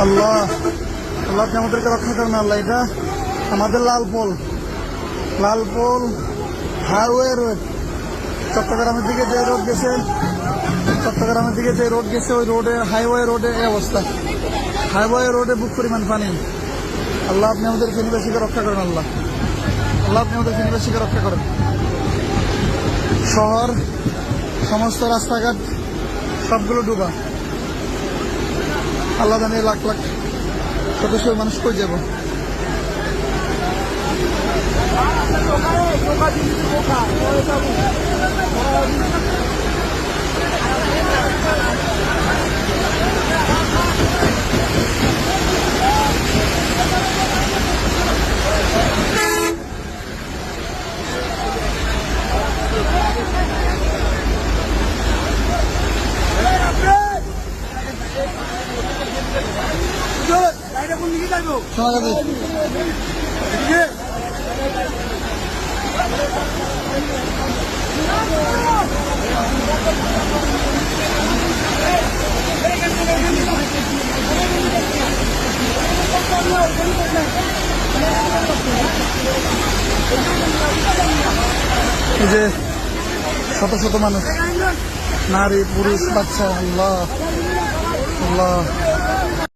আল্লাহ আল্লাহ আপনি আমাদেরকে রক্ষা করেন আল্লাহ, এটা আমাদের Lal pole. Lal Pol highway road. চট্টগ্রামের দিকে যে রোড গেছে, চট্টগ্রামের দিকে যে রোড গেছে, ওই রোডে, হাইওয়ে রোডে এই অবস্থা। হাইওয়ে রোডে বুক পরিমাণ পানি। আল্লাহ আপনি আমাদের ফেনীবাসীকে রক্ষা করেন আল্লাহ। আল্লাহ আপনি আমাদের ফেনীবাসীকে রক্ষা করেন। শহর, সমস্ত রাস্তাঘাট, সবগুলো ডুবা। আল্লাহ জানে লাখ লাখ সদস্য মানুষ কই যাব। শোনা যে শত শত মানুষ নারী পুরুষ বাচ্চা আল্লাহ আল্লাহ।